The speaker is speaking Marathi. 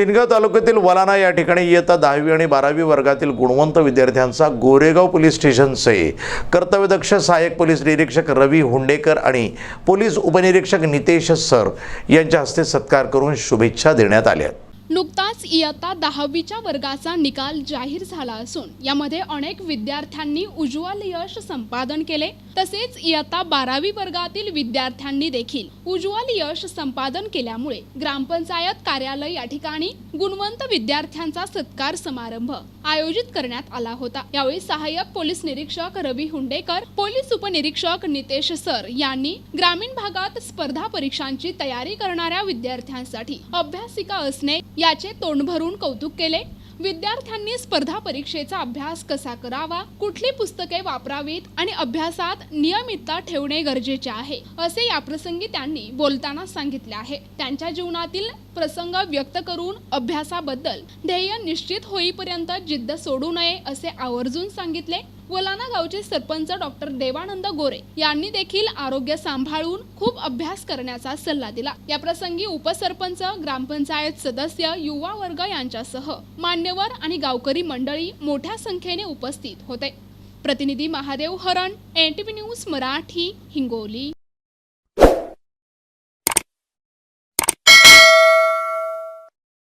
सिनगाव तालुक्यातील वलाना या ठिकाणी इयत्ता दहावी आणि बारावी वर्गातील गुणवंत विद्यार्थ्यांचा गोरेगाव पोलीस स्टेशनचे कर्तव्यदक्ष सहाय्यक पोलीस निरीक्षक रवी हुंडेकर आणि पोलीस उपनिरीक्षक नितेश सर यांच्या हस्ते सत्कार करून शुभेच्छा देण्यात आल्या. नुकताच इयत्ता दहावीच्या वर्गाचा निकाल जाहीर झाला असून यामध्ये अनेक विद्यार्थ्यांनी उज्ज्वल यश संपादन केले. तसेच इयत्ता बारावी वर्गातील विद्यार्थ्यांनी देखील उज्ज्वल यश संपादन केल्यामुळे ग्रामपंचायत कार्यालय या ठिकाणी गुणवंत विद्यार्थ्यांचा सत्कार समारंभ आयोजित करण्यात आला होता. यावेळी सहाय्यक पोलीस निरीक्षक रवी हुंडेकर पोलीस उपनिरीक्षक नितेश सर यांनी ग्रामीण भागात स्पर्धा परीक्षांची तयारी करणाऱ्या विद्यार्थ्यांसाठी अभ्यासिका असणे याचे तोंड भरून कौतुक केले. विद्यार्थ्यांनी स्पर्धा परीक्षेचा अभ्यास कसा करावा कुठली पुस्तके वापरावीत आणि अभ्यासात नियमितता ठेवणे गरजेचे आहे असे याप्रसंगी त्यांनी बोलताना सांगितले आहे. त्यांच्या जीवनातील प्रसंग व्यक्त करून अभ्यासाबद्दल ध्येय निश्चित होईपर्यंत जिद्द सोडू नये असे आवर्जून सांगितले. वलाना गावचे सरपंच डॉक्टर देवानंद गोरे यांनी देखील आरोग्य सांभाळून खूप अभ्यास करण्याचा सल्ला दिला. या प्रसंगी उपसरपंच ग्रामपंचायत सदस्य युवा वर्ग यांच्यासह मान्यवर आणि गावकरी मंडळी मोठ्या संख्येने उपस्थित होते. प्रतिनिधी Mahadev Haran N T V news Marathi Hingoli.